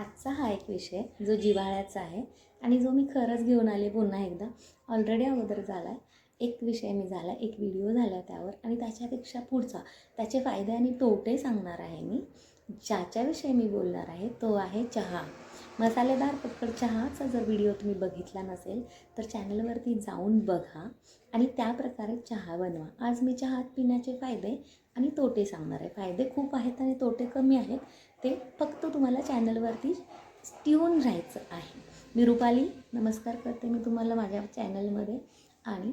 आजचा हा एक विषय जो जिव्हाळ्याचा आहे आणि जो मी खरंच घेऊन आले पुन्हा एकदा. ऑलरेडी अगोदर झाला आहे एक विषय मी झाला एक व्हिडिओ झाला त्यावर आणि त्याच्यापेक्षा पुढचा. त्याचे फायदे आणि तोटे सांगणार आहे मी. ज्याच्याविषयी मी बोलणार आहे तो आहे चहा. मसालेदार पक्कड चहाचा जर व्हिडिओ तुम्ही बघितला नसेल तर चॅनलवरती जाऊन बघा आणि त्या प्रकारे चहा बनवा. आज मी चहात पिण्याचे फायदे आणि तोटे सांगणार आहे. फायदे खूप आहेत आणि तोटे कमी आहेत. ते फक्त तुम्हाला चॅनलवरती ट्यून राहायचं आहे. मी रुपाली नमस्कार करते मी तुम्हाला माझ्या चॅनलमध्ये आणि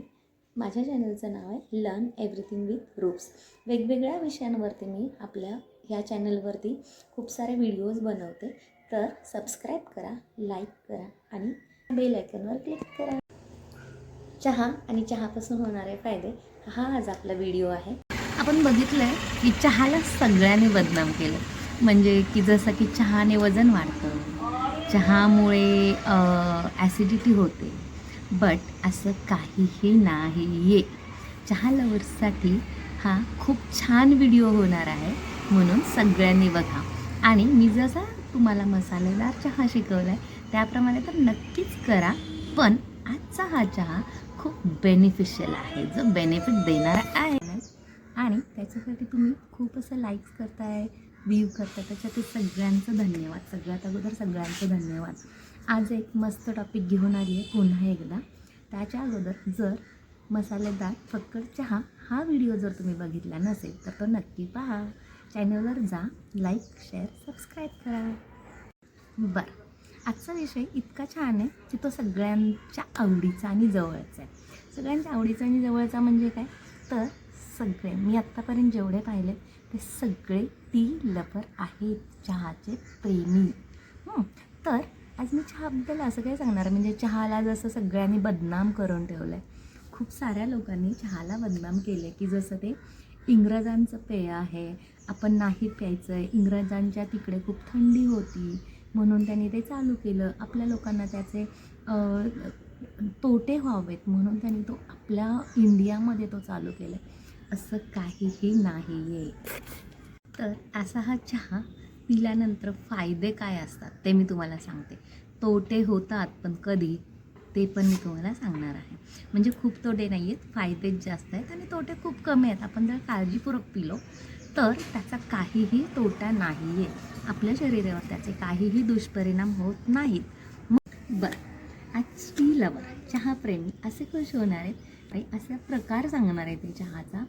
माझ्या चॅनलचं नाव आहे लर्न एव्हरीथिंग विथ रूप्स वेगवेगळ्या विषयांवरती मी आपल्या ह्या चॅनलवरती खूप सारे व्हिडिओज बनवते. तर सबस्क्राईब करा लाईक करा आणि बेल आयकनवर क्लिक करा. चहा आणि चहापासून होणारे फायदे हा आज आपला व्हिडिओ आहे. आपण बघितलं आहे की चहाला सगळ्यांनी बदनाम केलं. म्हणजे की जसं की चहाने वजन वाढतं. चहामुळे ॲसिडिटी होते. बट असं काहीही नाही आहे चहा लवर्ससाठी हा खूप छान व्हिडिओ होणार आहे. म्हणून सगळ्यांनी बघा. आणि मी जसा तुम्हाला मसालेदार चहा शिकवला आहे त्याप्रमाणे तर नक्कीच करा. पण आजचा हा चहा खूप बेनिफिशियल आहे. जो बेनिफिट देणारा आहे. आणि त्याच्यासाठी तुम्ही खूप असं लाईक्स करताय. व्ह्यू करता त्याच्यासाठी सगळ्यांचं धन्यवाद. सगळ्यात अगोदर सगळ्यांचं धन्यवाद. आज एक मस्त टॉपिक घेऊन आली आहे पुन्हा एकदा. त्याच्या अगोदर जर मसालेदार फक्कड चहा हा व्हिडिओ जर तुम्ही बघितला नसेल तर तो नक्की पहा. चॅनलवर जा लाईक शेअर सबस्क्राईब करा. बरं. आजचा विषय इतका छान आहे की तो सगळ्यांच्या आवडीचा आणि जवळचा आहे. सगळ्यांच्या आवडीचा आणि जवळचा म्हणजे काय? तर सगळे मी आत्तापर्यंत जेवढे पाहिले ते सगळे टी लवर आहेत चहाचे प्रेमी. हं, तर आज मी चहाबद्दल असं काय सांगणार? म्हणजे चहाला जसं सगळ्यांनी बदनाम करून ठेवलं आहे खूप साऱ्या लोकांनी चहाला बदनाम केले की जसं ते इंग्रजांचं पेय आहे आपण नाही प्यायचं आहे इंग्रजांच्या तिकडे खूप थंडी होती म्हणून त्यांनी ते चालू केलं. आपल्या लोकांना त्याचे तोटे व्हावेत म्हणून त्यांनी तो आपल्या इंडियामध्ये तो चालू केला असं काहीही नाही आहे तर असा हा चहा पिल्यानंतर फायदे काय असतात ते मी तुम्हाला सांगते. तोटे होतात पण कधी? ते पण मी तुम्हाला सांगणार आहे. म्हणजे खूप तोटे नाही आहेत फायदेच जास्त आहेत आणि तोटे खूप कमी आहेत. आपण जर काळजीपूर्वक पिलो तर त्याचा काहीही तोटा नाही आहे आपल्या शरीरावर त्याचे काहीही दुष्परिणाम होत नाहीत. मग बरं. आज टी लवर चहाप्रेमी असे खुश होणार आहेत. काही असा प्रकार सांगणार आहे ते चहाचा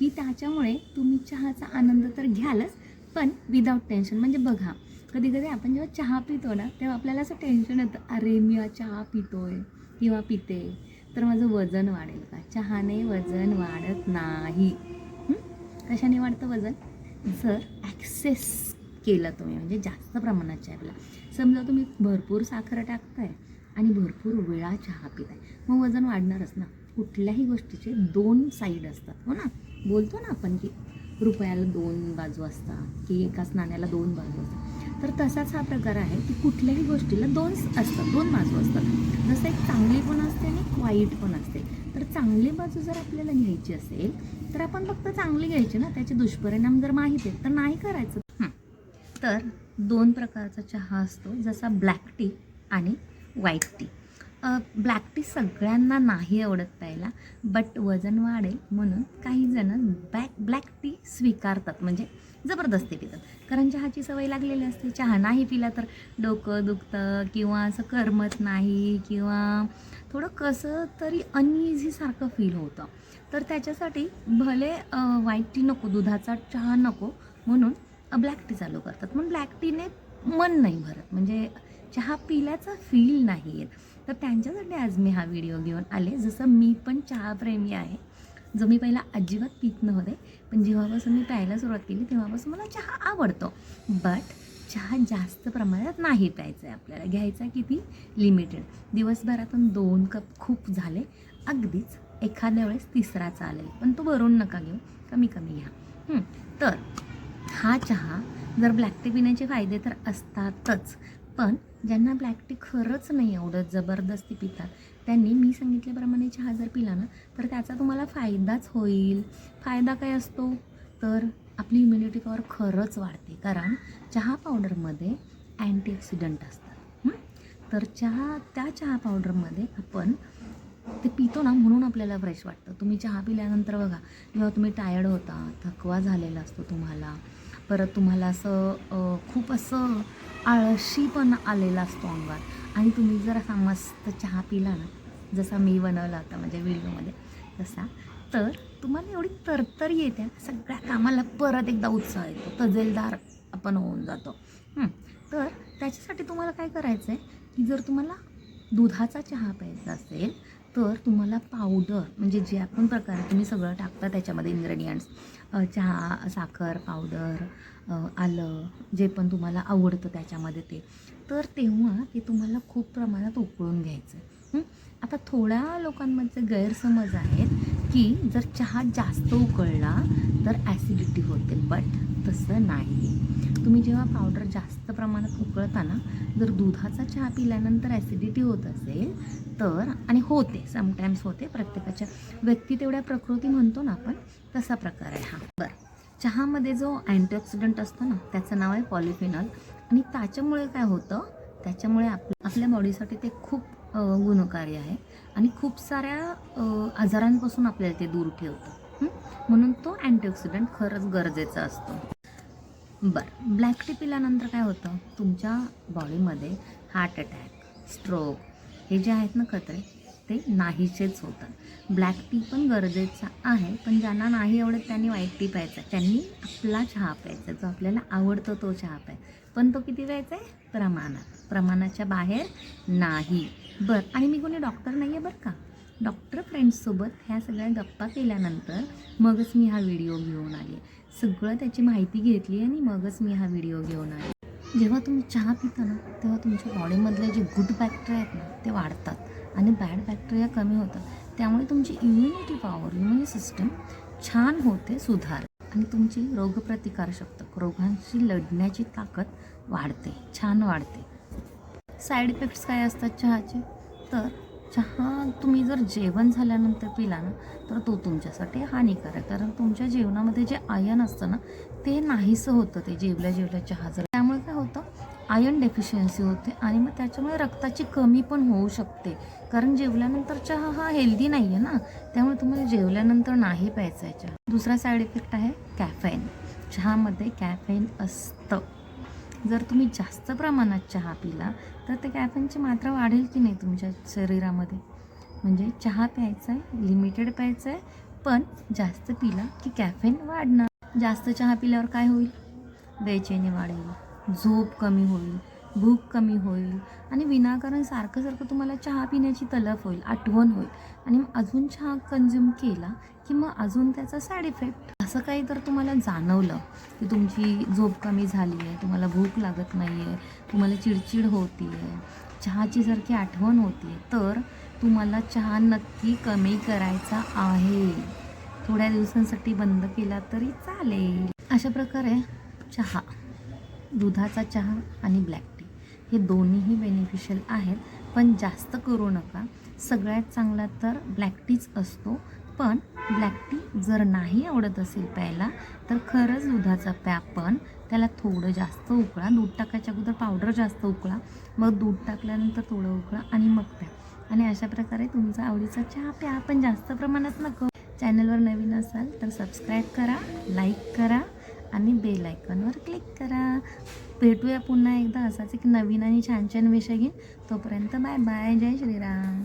की त्याच्यामुळे तुम्ही चहाचा आनंद तर घ्यालच पण विदाऊट टेन्शन म्हणजे बघा कधी कधी आपण जेव्हा चहा पितो ना तेव्हा आपल्याला असं टेन्शन येतं अरे मी हा चहा पितोय किंवा पिते. तर माझं वजन वाढेल का? चहाने वजन वाढत नाही. कशाने वाढतं वजन? जर ॲक्सेस केलं तुम्ही म्हणजे जास्त प्रमाणात चहा पिला समजा तुम्ही भरपूर साखर टाकताय आणि भरपूर वेळा चहा पिताय मग वजन वाढणारच ना. कुठल्याही गोष्टीचे दोन साईड असतात. हो ना? बोलतो ना आपण की रुपयाला दोन बाजू असतात की एकाच नाण्याला दोन बाजू असतात. तर तसाच हा प्रकार आहे की कुठल्याही गोष्टीला दोन असतात दोन बाजू असतात. जसं एक चांगली पण असते आणि एक वाईट पण असते. तर चांगली बाजू जर आपल्याला घ्यायची असेल तर आपण फक्त चांगली घ्यायची ना. त्याचे दुष्परिणाम जर माहीत आहेत तर नाही करायचं. तर दोन प्रकारचा चहा असतो जसा ब्लॅक टी आणि व्हाईट टी ब्लॅक टी सगळ्यांना नाही आवडत प्यायला बट वजन वाढेल म्हणून काही जण बॅक ब्लॅक टी स्वीकारतात म्हणजे जबरदस्ती पितात. कारण चहाची सवय लागलेली असते. चहा नाही पिला तर डोकं दुखतं किंवा असं करमत नाही किंवा थोडं कसं तरी अनइझीसारखं फील होतं. तर त्याच्यासाठी भले व्हाईट टी नको दुधाचा चहा नको म्हणून ब्लॅक टी चालू करतात. पण ब्लॅक टीने मन नाही भरत. म्हणजे चहा पिल्याचा फील नाही येत तर त्यांच्यासाठी आज मी हा व्हिडिओ घेऊन आले. जसं मी पण चहाप्रेमी आहे. जो मी पहिला अजिबात पीत नव्हते. पण जेव्हापासून मी प्यायला सुरुवात केली तेव्हापासून मला चहा आवडतो. बट चहा जास्त प्रमाणात नाही प्यायचा आहे आपल्याला. घ्यायचा किती? लिमिटेड दिवसभरातून दोन कप खूप झाले. अगदीच एखाद्या वेळेस तिसरा चालेल. पण तो भरून नका घेऊ. कमी कमी घ्या. तर हा चहा जर ब्लॅक टी पिण्याचे फायदे तर असतातच. पण ज्यांना ब्लॅक टी खरंच नाही आवडत जबरदस्ती पितात त्यांनी मी सांगितल्याप्रमाणे चहा जर पिला ना तर त्याचा तुम्हाला फायदाच होईल. फायदा काय असतो? तर आपली इम्युनिटी पॉवर खरंच वाढते. कारण चहा पावडरमध्ये अँटीऑक्सिडंट असतात. तर चहा त्या चहा पावडरमध्ये आपण ते पितो ना म्हणून आपल्याला फ्रेश वाटतं. तुम्ही चहा पिल्यानंतर बघा जेव्हा तुम्ही टायर्ड होता थकवा झालेला असतो तुम्हाला परत तुम्हाला असं खूप असं आळशी पण आलेला असतो अंगात आणि तुम्ही जर असा मस्त चहा पिला ना जसा मी बनवला होता माझ्या व्हिडिओमध्ये तसा तर तुम्हाला एवढी तरतर येते सगळ्या कामाला परत एकदा उत्साह येतो तजेलदार आपण होऊन जातो. तर त्याच्यासाठी तुम्हाला काय करायचं आहे की जर तुम्हाला दुधाचा चहा प्यायचा असेल तर तुम्हाला पावडर म्हणजे जे आपण प्रकारे तुम्ही सगळं टाकता त्याच्यामध्ये इन्ग्रेडियंट्स चहा साखर पावडर आलं जे पण तुम्हाला आवडतं त्याच्यामध्ये ते. तर तेव्हा ते तुम्हाला खूप प्रमाणात उकळून घ्यायचं. आहे आता थोड्या लोकांमध्ये गैरसमज आहेत की जर चहा जास्त उकळला तर ॲसिडिटी होते बट तसं नाही. तुम्ही जेव्हा पावडर जास्त प्रमाणात उकळताना जर दुधाचा चहा पिल्यानंतर ॲसिडिटी होत असेल तर आणि होते समटाईम्स होते प्रत्येकाच्या व्यक्ती तेवढ्या प्रकृती म्हणतो ना आपण तसा प्रकार आहे हा. बरं. चहामध्ये जो अँटीऑक्सिडंट असतो ना त्याचं नाव आहे पॉलिफिनॉल आणि त्याच्यामुळे काय होतं? त्याच्यामुळे आप आपल्या बॉडीसाठी ते खूप गुणकारी आहे. आणि खूप साऱ्या आजारांपासून आपल्याला ते दूर ठेवतं. म्हणून तो अँटीऑक्सिडंट खरंच गरजेचा असतो. बरं ब्लॅक टी पिल्यानंतर काय होतं? तुमच्या बॉडीमध्ये हार्ट अटॅक स्ट्रोक हे जे आहेत ना खतरे ते नाहीसेच होतात. ब्लॅक टी पण गरजेचा आहे पण ज्यांना नाही आवडत त्यांनी व्हाईट टी प्यायचा. त्यांनी आपला चहा प्यायचा जो आपल्याला आवडतो तो चहा प्याय पण तो किती प्यायचा आहे? प्रमाणात प्रमाणाच्या बाहेर नाही. बरं आणि मी कोणी डॉक्टर नाही आहे बरं का? डॉक्टर फ्रेंड्ससोबत ह्या सगळ्या गप्पा केल्यानंतर मगच मी हा व्हिडिओ घेऊन आले. सगळं त्याची माहिती घेतली आणि मगच मी हा व्हिडिओ घेऊन आले. जेव्हा तुम्ही चहा पिता ना तेव्हा तुमच्या बॉडीमधले जे गुड बॅक्टेरिया आहेत ना ते वाढतात आणि बॅड बॅक्टेरिया कमी होतात. त्यामुळे तुमची इम्युनिटी पॉवर इम्युनी सिस्टम छान होते सुधार. आणि तुमची रोगप्रतिकारशक्ती रोगांशी लढण्याची ताकद वाढते छान वाढते. साईड इफेक्ट्स काय असतात चहाचे? तर चहा तुम्ही जर जेवण झाल्यानंतर पिला ना तर तो तुमच्यासाठी हानिकारक. कारण तुमच्या जेवणामध्ये जे आयन असतं ना ते नाहीसं होतं ते जेवल्या जेवल्या चहा जर. त्यामुळे काय होतं आयन डेफिशियन्सी होते आणि मग त्याच्यामुळे रक्ताची कमी पण होऊ शकते. कारण जेवल्यानंतर चहा हा हेल्दी नाही आहे ना त्यामुळे तुम्हाला जेवल्यानंतर नाही प्यायचा आहे चहा. दुसरा साईड इफेक्ट आहे कॅफेन चहामध्ये कॅफेन असतं. जर तुम्ही जास्त प्रमाणात चहा पिला तर ते कॅफेनची मात्रा वाढेल की नाही तुमच्या शरीरामध्ये? म्हणजे चहा प्यायचा आहे लिमिटेड प्यायचा आहे पण जास्त पिला की कॅफेन वाढणार. जास्त चहा पिल्यावर काय होईल? बेचैनी वाढेल झोप कमी होईल भूक कमी होईल आणि विनाकारण सारखं सारखं तुम्हाला चहा पिण्याची तलफ होईल आठवण होईल. आणि मग अजून चहा कन्झ्युम केला की मग अजून त्याचा साईड इफेक्ट असं काही तर तुम्हाला जाणवलं की तुमची झोप कमी झाली आहे तुम्हाला भूक लागत नाही आहे तुम्हाला चिडचिड होती आहे चहाची सारखी आठवण होती तर तुम्हाला चहा नक्की कमी करायचा आहे. थोड्या दिवसांसाठी बंद केला तरी चालेल. अशा प्रकारे चहा दुधाचा चहा आणि ब्लॅक टी हे दोन्हीही बेनिफिशियल आहेत. पण जास्त करू नका. सगळ्यात चांगला तर ब्लॅक टीच असतो. पण ब्लॅक टी जर नाही आवडत असेल प्यायला तर खरंच दुधाचा प्या पण त्याला थोडं जास्त उकळा. दूध टाकायच्या अगोदर पावडर जास्त उकळा. मग दूध टाकल्यानंतर थोडं उकळा आणि मग प्या. आणि अशा प्रकारे तुमचा आवडीचा चहा प्या. पण जास्त प्रमाणात नको. चॅनलवर नवीन असाल तर सबस्क्राईब करा लाईक करा आणि बेल आयकॉनवर क्लिक करा. भेटूया पुन्हा एकदा असाच एक नवीन आणि छान छान विषय घेईन तोपर्यंत बाय बाय जय श्रीराम.